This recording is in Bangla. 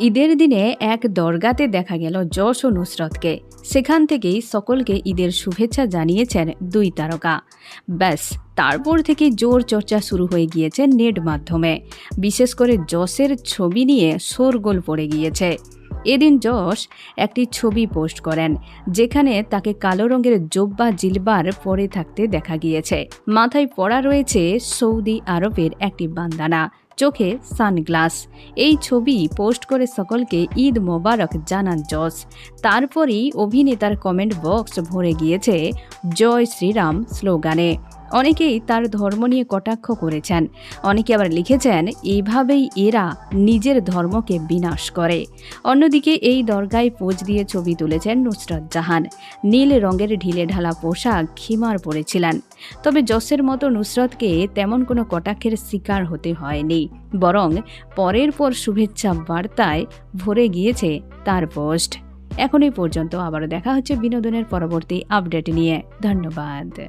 ঈদের দিনে এক দরগাতে দেখা গেল যশ ও নুসরতকে। সেখান থেকেই সকলকে ঈদের শুভেচ্ছা জানিয়েছেন দুই তারকা। ব্যাস, তারপর থেকে জোর চর্চা শুরু হয়ে গিয়েছে নেট মাধ্যমে। বিশেষ করে যশের ছবি নিয়ে শোরগোল পড়ে গিয়েছে। এদিন যশ একটি ছবি পোস্ট করেন, যেখানে তাকে কালো রঙের জোব্বা জিলবার পরে থাকতে দেখা গিয়েছে। মাথায় পড়া রয়েছে সৌদি আরবের একটি বান্দানা। চোখে সানগ্লাস। এই ছবি পোস্ট করে সকলকে ঈদ মোবারক জানান জস তারপরই অভিনেতার কমেন্ট বক্স ভরে গিয়েছে, জয় শ্রীরাম স্লোগানে। অনেকেই তার ধর্ম নিয়ে কটাক্ষ করেছেন। অনেকে আবার লিখেছেন, এইভাবেই এরা নিজের ধর্মকে বিনাশ করে। অন্যদিকে এই দরগায় পোজ দিয়ে ছবি তুলেছেন নুসরত জাহান। নীল রঙের ঢিলে ঢালা পোশাক খিমার পরেছিলেন। তবে জসের মতো নুসরতকে তেমন কোনো কটাক্ষের শিকার হতে হয়নি। বরং পরের পর শুভেচ্ছা বার্তায় ভরে গিয়েছে তার পোস্ট। এখন এই পর্যন্ত আবারও দেখা হচ্ছে বিনোদনের পরবর্তী আপডেট নিয়ে। ধন্যবাদ।